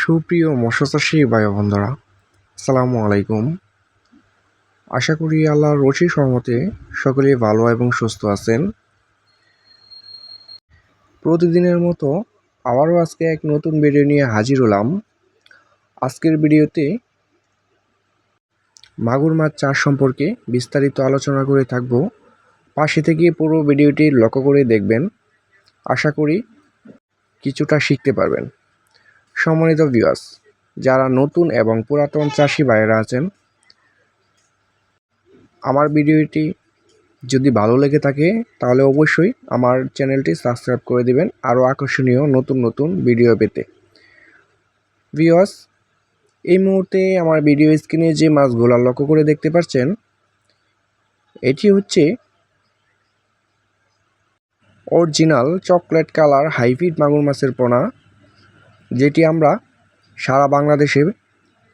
সুপ্রিয় মৎস্যচাষী ও বন্ধুরা আসসালামু আলাইকুম। আশা করি আল্লাহর রশি সহমতে সকলেই ভালো এবং সুস্থ আছেন। প্রতিদিনের মতো আবারও আজকে এক নতুন ভিডিও নিয়ে হাজির হলাম। আজকের ভিডিওতে মাগুর মাছ চাষ সম্পর্কে বিস্তারিত আলোচনা করে থাকব। পাশে থেকে পুরো ভিডিওটি লক্ষ্য করে দেখবেন। আশা করি কিছুটা শিখতে পারবেন। সম্মানিত ভিউয়ার্স যারা নতুন এবং পুরাতন চাষি ভাইয়েরা আছেন, আমার ভিডিওটি যদি ভালো লেগে থাকে, তাহলে অবশ্যই আমার চ্যানেলটি সাবস্ক্রাইব করে দিবেন। আরও আকর্ষণীয় নতুন নতুন ভিডিও পেতে। ভিউয়ার্স এই মুহূর্তে আমার ভিডিও স্ক্রিনে যে মাছগুলো লক্ষ্য করে দেখতে পাচ্ছেন, এটি হচ্ছে অরিজিনাল চকলেট কালার হাইব্রিড মাগুর মাছের পোনা। যেটি আমরা সারা বাংলাদেশে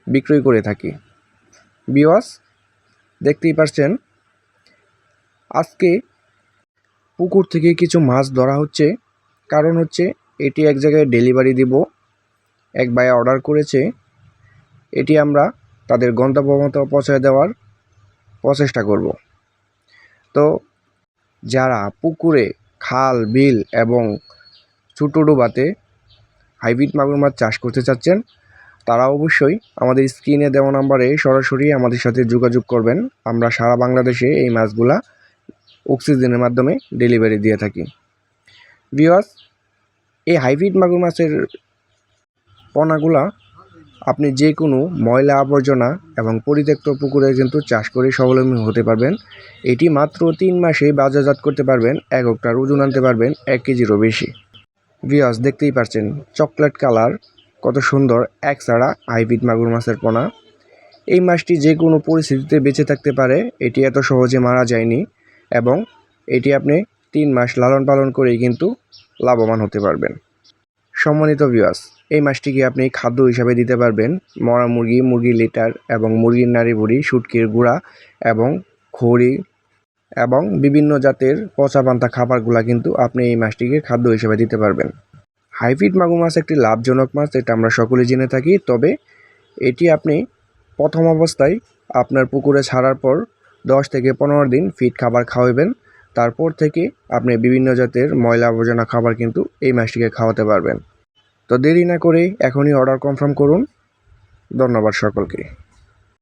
বিক্রয় করে থাকি। বিওয়াস দেখতেই পাচ্ছেন, আজকে পুকুর থেকে কিছু মাছ ধরা হচ্ছে। কারণ হচ্ছে, এটি এক জায়গায় ডেলিভারি দিব। এক ভাই অর্ডার করেছে। এটি আমরা তাদের গন্তব্য মতো পৌঁছে দেওয়ার প্রচেষ্টা করব। তো, যারা পুকুরে খাল, বিল এবং ছোটো ডোবাতে হাইব্রিড মাগুর মাছ চাষ করতে চাচ্ছেন, তারা অবশ্যই আমাদের স্ক্রিনে দেওয়া নাম্বারে সরাসরি আমাদের সাথে যোগাযোগ করবেন। আমরা সারা বাংলাদেশে এই মাছগুলা অক্সিজেনের মাধ্যমে ডেলিভারি দিয়ে থাকি। ভিওয়াস এই হাইব্রিড মাগুর মাছের পোনাগুলা আপনি যে কোনো ময়লা আবর্জনা এবং পরিত্যক্ত পুকুরে কিন্তু চাষ করে স্বাবলম্বী হতে পারবেন। এটি মাত্র তিন মাসে বাজারজাত করতে পারবেন, এক একটার ওজন আনতে পারবেন, এক কেজিরও বেশি। ভিওয়াস দেখতেই পাচ্ছেন চকলেট কালার কত সুন্দর, এক ছাড়া হাইব্রিড মাগুর মাছের পোনা। এই মাছটি যে কোনো পরিস্থিতিতে বেঁচে থাকতে পারে, এটি এত সহজে মারা যায়নি এবং এটি আপনি তিন মাস লালন পালন করেই কিন্তু লাভবান হতে পারবেন। সম্মানিত ভিওয়াস এই মাছটিকে আপনি খাদ্য হিসাবে দিতে পারবেন, মরা মুরগি, মুরগির লিটার এবং মুরগির নাড়ি বুড়ি শুটকির গুঁড়া এবং খড়ি এবং বিভিন্ন জাতের পচা পান্তা খাবারগুলা কিন্তু আপনি এই মাছটিকে খাদ্য হিসেবে দিতে পারবেন। হাইব্রিড মাগুর মাছ একটি লাভজনক মাছ, এটা আমরা সকলে জেনে থাকি, তবে এটি আপনি প্রথম অবস্থায় আপনার পুকুরে ছাড়ার পর দশ থেকে পনেরো দিন ফিট খাবার খাওয়াবেন। তারপর থেকে আপনি বিভিন্ন জাতের ময়লা আবর্জনা খাবার কিন্তু এই মাছটিকে খাওয়াতে পারবেন। তো দেরি না করে এখনই অর্ডার কনফার্ম করুন। ধন্যবাদ সকলকে।